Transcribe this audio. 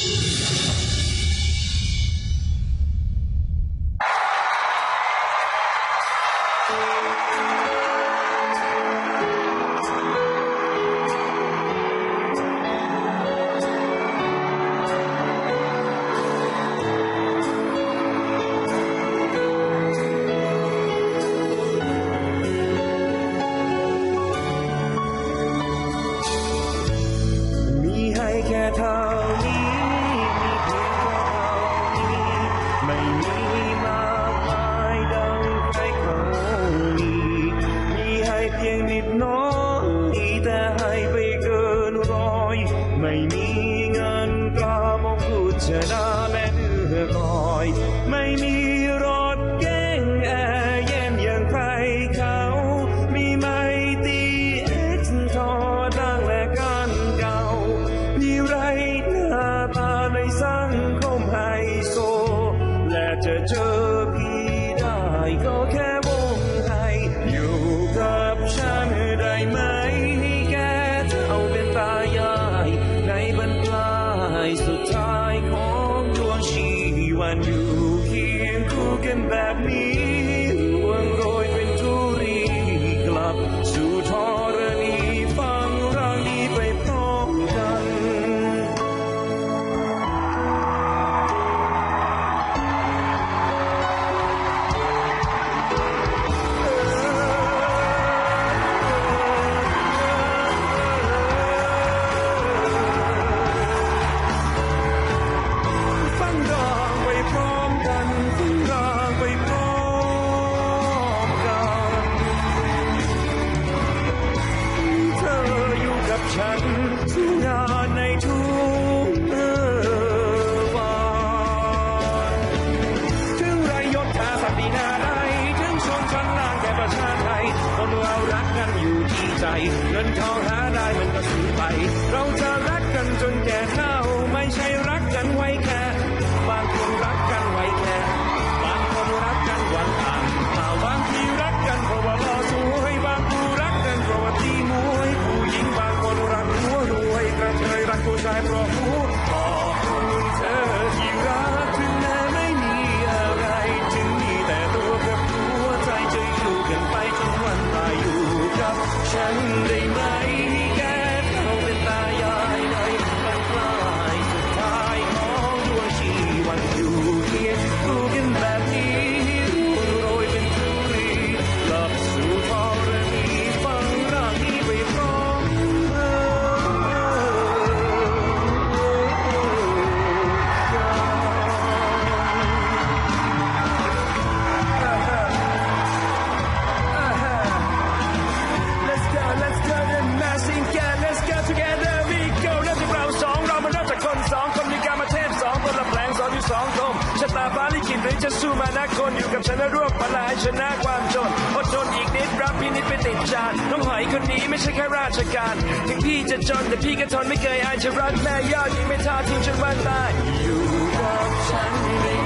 Thank you. eyes of Tai Kong Duan Xi Yuan Yu Him who can back me. สัญญาในทุกวันถึงไรยศชาศักดินาใดถึงชนชั้นล่างแก่ประชาไทคนเรรักกันอยู่ที่ใจ เงินทองหาได้มันก็สูญไป เราจะ Sunday ู้มานักคนอยู่กับฉันและร่วมพลายชนะความจนอดจนอีกนิดรับพี่นิดไปติดจานต้องหอยคนนี้ไม่ใช่แค่ราชการ ถึงพี่จะจนแต่พี่ก็ทนไม่เคยอายจะรักแม่ยอดยิ่งไม่ท้าทิ้งจนวันตายอยู่กับฉัน